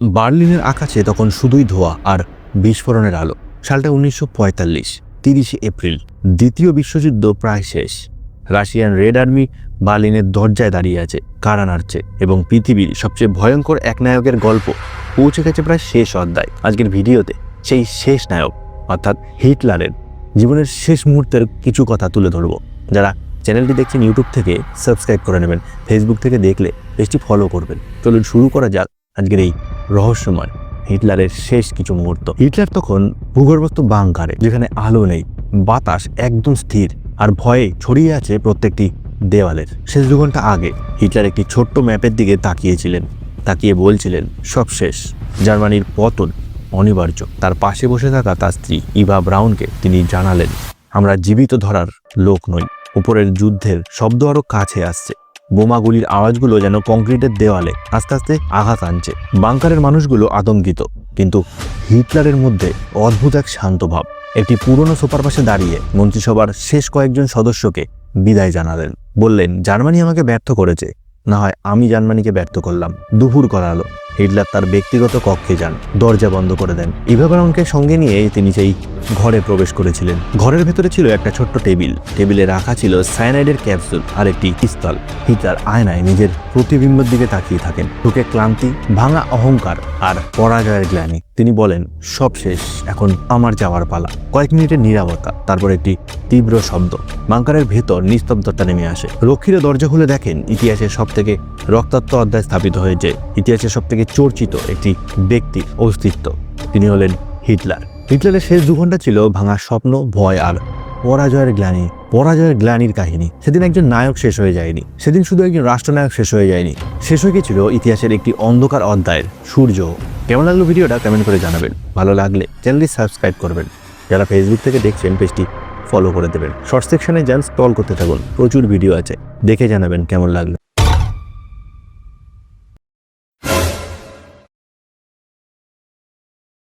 বার্লিনের আকাশে তখন শুধুই ধোয়া আর বিস্ফোরণের আলো। সালটা উনিশশো পঁয়তাল্লিশ, তিরিশে এপ্রিল, দ্বিতীয় বিশ্বযুদ্ধ প্রায় শেষ। রাশিয়ান রেড আর্মি বার্লিনের দরজায় দাঁড়িয়ে আছে, কারা নাড়ছে, এবং পৃথিবীর সবচেয়ে ভয়ঙ্কর এক নায়কের গল্প পৌঁছে গেছে প্রায় শেষ অধ্যায়। আজকের ভিডিওতে সেই শেষ নায়ক, অর্থাৎ হিটলারের জীবনের শেষ মুহূর্তের কিছু কথা তুলে ধরব। যারা চ্যানেলটি দেখছেন ইউটিউব থেকে, সাবস্ক্রাইব করে নেবেন। ফেসবুক থেকে দেখলে, পেজটি ফলো করবেন। চলুন শুরু করা যাক। আজকের এই রহস্যময় হিটলারের শেষ কিছু মুহূর্ত। হিটলার তখন ভূগর্ভস্থ বাংকারে, যেখানে আলো নেই, বাতাস একদম স্থির, আর ভয়ে ছড়িয়ে আছে প্রত্যেকটি দেওয়ালের। শেষ দু ঘণ্টা আগে হিটলার একটি ছোট্ট ম্যাপের দিকে তাকিয়েছিলেন, তাকিয়ে বলছিলেন, সব শেষ। জার্মানির পতন অনিবার্য। তার পাশে বসে থাকা তার স্ত্রী ইভা ব্রাউনকে তিনি জানালেন, আমরা জীবিত ধরার লোক নই। উপরের যুদ্ধের শব্দ আরও কাছে আসছে। বোমাগুলির আওয়াজগুলো যেন কংক্রিটের দেওয়ালে আস্তে আস্তে আঘাত আনছে। বাংকারের মানুষগুলো আতঙ্কিত, কিন্তু হিটলারের মধ্যে অদ্ভুত এক শান্ত ভাব। একটি পুরনো সোফার পাশে দাঁড়িয়ে মন্ত্রিসভার শেষ কয়েকজন সদস্যকে বিদায় জানালেন। বললেন, জার্মানি আমাকে ব্যর্থ করেছে। না হয় আমি জার্মানিকে ব্যর্থ করলাম। দুপুর করালো হিটলার তার ব্যক্তিগত কক্ষে যান। দরজা বন্ধ করে দেন। ইভা ব্রাউনকে সঙ্গে নিয়ে তিনি সেই ঘরে প্রবেশ করেছিলেন। ঘরের ভেতরে ছিল একটা ছোট্ট টেবিল। টেবিলে রাখা ছিল সায়ানাইডের ক্যাপসুল আর একটি পিস্তল। হিটলার আয়নায় নিজের প্রতিবিম্বের দিকে তাকিয়ে থাকেন। ঢুকে ক্লান্তি, ভাঙা অহংকার আর পরাজয়ের গ্লানি। তিনি বলেন, সব শেষ, এখন আমার যাওয়ার পালা। কয়েক মিনিটের নিরাপত্তা, তারপর একটি তীব্র শব্দ। বাংকারের ভেতর নিস্তব্ধতা নেমে আসে। রক্ষীরা দরজা খুলে দেখেন, ইতিহাসের সব থেকে রক্তাক্ত অধ্যায় স্থাপিত হয়েছে। ইতিহাসের সব থেকে চর্চিত একটি ব্যক্তির অস্তিত্ব। তিনি হলেন হিটলার। হিটলারের শেষ দু ঘণ্টা ছিল ভাঙা স্বপ্ন, ভয় আর পরাজয়ের গ্লানি, পরাজয়ের গ্লানির কাহিনী। সেদিন একজন নায়ক শেষ হয়ে যায়নি। সেদিন শুধু একজন রাষ্ট্রনায়ক শেষ হয়ে যায়নি। শেষ হয়ে গেছিল ইতিহাসের একটি অন্ধকার অধ্যায়ের সূর্য। কেমন লাগল ভিডিওটা কমেন্ট করে জানাবেন। ভালো লাগলে চ্যানেলটি সাবস্ক্রাইব করবেন। যারা ফেসবুক থেকে দেখছেন পেজটি ফলো করে দেবেন। শর্ট সেকশনে যান স্টল করতে থাকুন। প্রচুর ভিডিও আছে। দেখে জানাবেন কেমন লাগল।